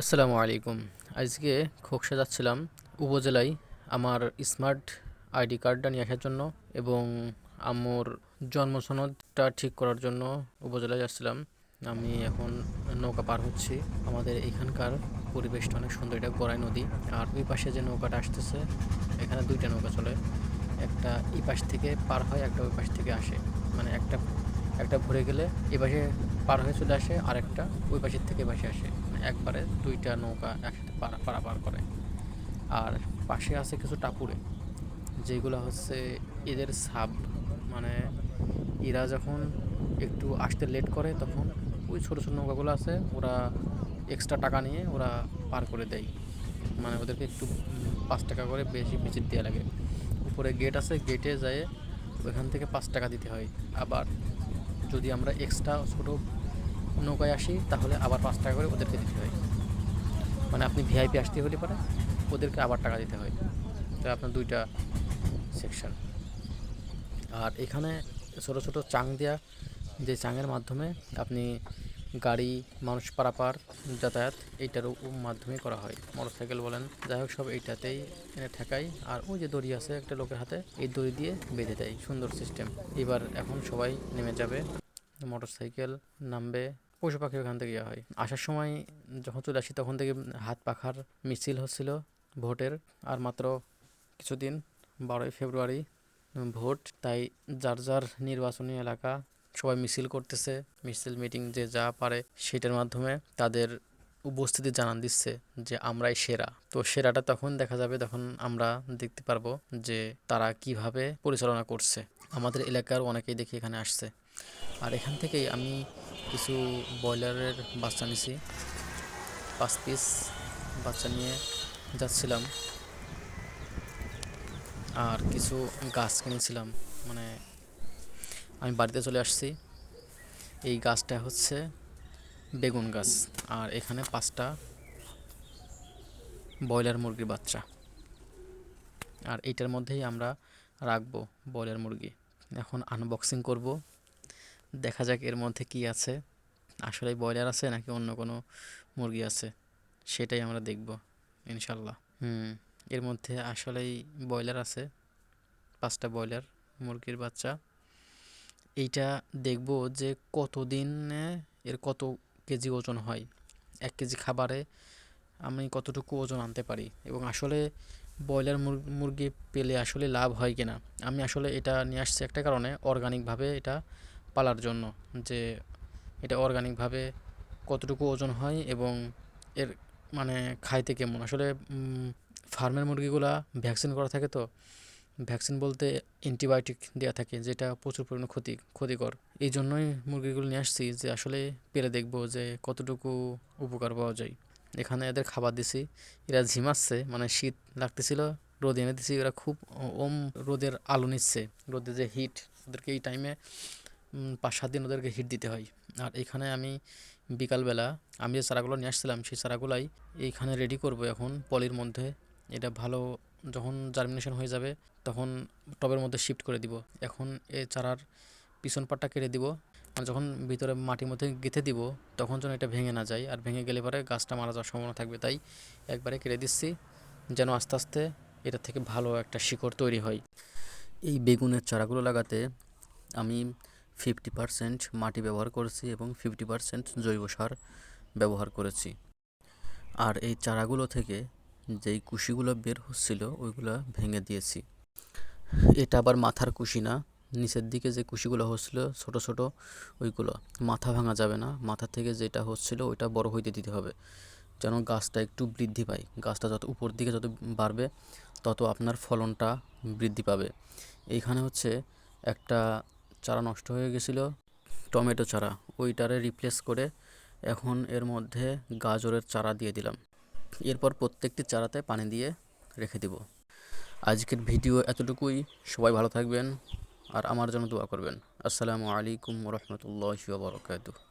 আসসালামু আলাইকুম। আজকে খোকসা যাচ্ছিলাম উপজেলায় আমার স্মার্ট আইডি কার্ডটা নিয়ে আসার জন্য এবং আমার জন্ম সনদটা ঠিক করার জন্য উপজেলায় যাচ্ছিলাম। আমি এখন নৌকা পার হচ্ছি। আমাদের এখানকার পরিবেশটা অনেক সুন্দর। এটা গড়াই নদী। আর ওই পাশে যে নৌকাটা আসতেছে, এখানে দুইটা নৌকা চলে। একটা এই পাশ থেকে পার হয়, একটা ওই পাশ থেকে আসে। মানে একটা একটা ভরে গেলে এই পাশে পার হয়ে চলে আসে আর একটা ওই পাশের থেকে এই পাশে আসে। একবারে দুইটা নৌকা একসাথে পারা, পারাপার করে। আর পাশে আছে কিছু টাপুরে, যেগুলো হচ্ছে এদের সাব মানে এরা যখন একটু আসতে লেট করে, তখন ওই ছোটো ছোটো নৌকাগুলো আছে, ওরা এক্সট্রা টাকা নিয়ে ওরা পার করে দেয়। মানে ওদেরকে একটু পাঁচ টাকা করে বেশি ভিজিট দেওয়া লাগে। উপরে গেট আছে গেটে যায় ওইখান থেকে পাঁচ টাকা দিতে হয়। আবার যদি আমরা এক্সট্রা ছোটো নৌকায় আসি, তাহলে আবার পাঁচ টাকা করে ওদেরকে দিতে হয়। মানে আপনি ভিআইপি আসতে হলে পারে ওদেরকে আবার টাকা দিতে হয়। তো আপনার দুইটা সেকশন আর এখানে ছোটো ছোটো চাং দেওয়া যে চাঙের মাধ্যমে আপনি গাড়ি, মানুষ পারাপার, যাতায়াত এইটার মাধ্যমে করা হয়। মোটরসাইকেল বলেন, যাই হোক সব এইটাতেই এনে ঠেকাই। আর ওই যে দড়ি আছে একটা লোকের হাতে, এই দড়ি দিয়ে বেঁধে দেয়। সুন্দর সিস্টেম এবার এখন সবাই নেমে যাবে। মোটরসাইকেল নামবে। পশু পাখি ওখান থেকে হয়। আসার সময় যখন চলে আসি তখন থেকে হাত পাখার মিছিল হচ্ছিল ভোটের। আর মাত্র কিছুদিন, বারোই ফেব্রুয়ারি, ভোট। তাই যার যার নির্বাচনী এলাকা সবাই মিছিল করতেছে। মিছিল মিটিং যে যা পারে সেটার মাধ্যমে তাদের উপস্থিতি জানান দিচ্ছে যে আমরাই সেরা। তো সেরাটা তখন দেখা যাবে, তখন আমরা দেখতে পারব যে তারা কীভাবে পরিচালনা করছে। আমাদের এলাকার অনেকেই দেখি এখানে আসছে। আর এখান থেকেই আমি কিছু ব্রয়লারের বাচ্চা নিছি। পাঁচ পিস বাচ্চা নিয়ে যাচ্ছিলাম। আর কিছু গাছ কিনেছিলাম। মানে আমি বাড়িতে চলে আসছি। এই গাছটা হচ্ছে বেগুন গাছ। আর এখানে পাঁচটা ব্রয়লার মুরগির বাচ্চা। আর এইটার মধ্যেই আমরা রাখব ব্রয়লার মুরগি। এখন আনবক্সিং করব। দেখা যাক এর মধ্যে কি আছে। আসলে ব্রয়লার আছে নাকি অন্য কোনো মুরগি আছে? সেটাই আমরা দেখব, ইনশাল্লাহ। হুম, এর মধ্যে আসলেই ব্রয়লার আছে, পাঁচটা ব্রয়লার, মুরগির বাচ্চা। এইটা দেখব যে কতদিনে এর কত কেজি ওজন হয়। এক কেজি খাবারে আমি কতটুকু ওজন আনতে পারি? এবং আসলে ব্রয়লার মুরগি পেলে আসলে লাভ হয় কিনা? আমি আসলে এটা নিয়ে আসছি একটা কারণে অর্গানিকভাবে এটা পালার জন্য যে এটা অর্গানিকভাবে কতটুকু ওজন হয় এবং এর মানে খাইতে কেমন? আসলে ফার্মের মুরগিগুলা ভ্যাকসিন করা থাকে তো ভ্যাকসিন বলতে অ্যান্টিবায়োটিক দেওয়া থাকে যেটা প্রচুর পরিমাণে ক্ষতি, ক্ষতিকর। এই জন্যই মুরগিগুলো নিয়ে আসছি যে আসলে পেরে দেখব যে কতটুকু উপকার পাওয়া যায়। এখানে এদের খাবার দিছি, এরা ঝিমাচ্ছে মানে শীত লাগতেছিল, রোদ এনে দিছি, এরা খুব ওম রোদের আলো নিচ্ছে রোদের যে হিট ওদেরকে এই টাইমে পাঁচ, সাত দিন ওদেরকে হিট দিতে হয়। আর এখানে আমি বিকালবেলা, আমি যে চারাগুলো নিয়ে আসছিলাম, সেই চারাগুলাই এইখানে রেডি করব এখন পলির মধ্যে। এটা ভালো যখন জার্মিনেশন হয়ে যাবে, তখন টবের মধ্যে শিফট করে দিব। এখন এই চারার পিছন পাটটা কেটে দিব। আর যখন ভিতরে মাটির মধ্যে গেঁথে দিব, তখন যেন এটা ভেঙে না যায়। আর ভেঙে গেলে পরে গাছটা মারা যাওয়ার সম্ভাবনা থাকবে। তাই একবারে কেটে দিচ্ছি, যেন আস্তে আস্তে এটা থেকে ভালো একটা শিকড় তৈরি হয়। এই বেগুনের চারাগুলো লাগাতে আমি ফিফটি পারসেন্ট মাটি ব্যবহার করেছি এবং ফিফটি পারসেন্ট জৈব সার ব্যবহার করেছি। আর এই চারাগুলো থেকে যেই কুশিগুলো বের হচ্ছিল, ওইগুলো ভেঙে দিয়েছি। এটা আবার মাথার কুশি না। নিচের দিকে যে কুশিগুলো হচ্ছিল ছোট ছোট, ওইগুলো মাথা ভাঙা যাবে না। মাথা থেকে যেটা হচ্ছিল, ওইটা বড় হইতে দিতে হবে। যেন গাছটা একটু বৃদ্ধি পায়। গাছটা যত উপর দিকে যত বাড়বে, তত আপনার ফলনটা বৃদ্ধি পাবে। এইখানে হচ্ছে একটা চারা নষ্ট হয়ে গেছিল, টমেটো চারা। ওইটারে রিপ্লেস করে এখন এর মধ্যে গাজরের চারা দিয়ে দিলাম। এরপর প্রত্যেকটি চারাতে পানি দিয়ে রেখে দিব। আজকের ভিডিও এতটুকুই। সবাই ভালো থাকবেন আর আমার জন্য দোয়া করবেন। আসসালামু আলাইকুম রহমতুল্লাহ বরকাতুহ।